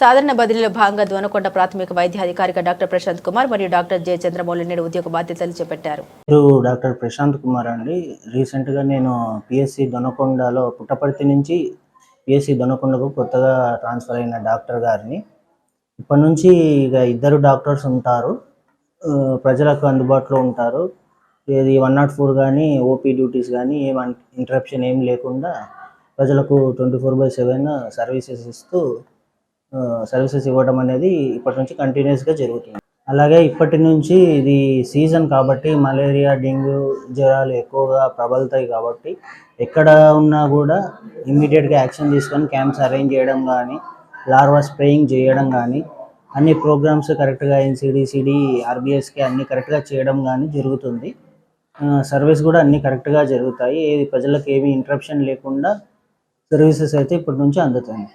సాధారణ బదిలీలో భాగంగా దోనకొండ ప్రాథమిక వైద్య అధికారిక డాక్టర్ ప్రశాంత్ కుమార్ మరియు డాక్టర్ జే చంద్రమౌళి నేడు ఉద్యోగ బాధ్యతలు చేపట్టారు. డాక్టర్ ప్రశాంత్ కుమార్ అండి రీసెంట్గా నేను పిఎస్సి దొనకొండలో పుట్టపర్తి నుంచి పిఎస్సి దొనకొండకు కొత్తగా ట్రాన్స్ఫర్ అయిన డాక్టర్ గారిని. ఇప్పటి నుంచి ఇక ఇద్దరు డాక్టర్స్ ఉంటారు. ప్రజలకు అందుబాటులో ఉంటారు. ఏది వన్ నాట్ ఫోర్ కానీ ఓపీ డ్యూటీస్ కానీ ఏం ఇంటరప్షన్ ఏం లేకుండా ప్రజలకు twenty four by seven services ఇస్తూ సర్వీసెస్ ఇవ్వడం అనేది ఇప్పటి నుంచి కంటిన్యూస్గా జరుగుతుంది. అలాగే ఇప్పటి నుంచి ఇది సీజన్ కాబట్టి మలేరియా డెంగ్యూ జ్వరాలు ఎక్కువగా ప్రబలుతాయి కాబట్టి ఎక్కడ ఉన్నా కూడా ఇమ్మీడియట్గా యాక్షన్ తీసుకొని క్యాంప్స్ అరేంజ్ చేయడం కానీ లార్వా స్ప్రేయింగ్ చేయడం కానీ అన్ని ప్రోగ్రామ్స్ కరెక్ట్గా ఎన్సిడిసిడి ఆర్బిఎస్కి అన్ని కరెక్ట్గా చేయడం కానీ జరుగుతుంది. సర్వీస్ కూడా అన్ని కరెక్ట్గా జరుగుతాయి. ప్రజలకు ఏమీ ఇంటరప్షన్ లేకుండా సర్వీసెస్ అయితే ఇప్పటి నుంచి అందుతాయి.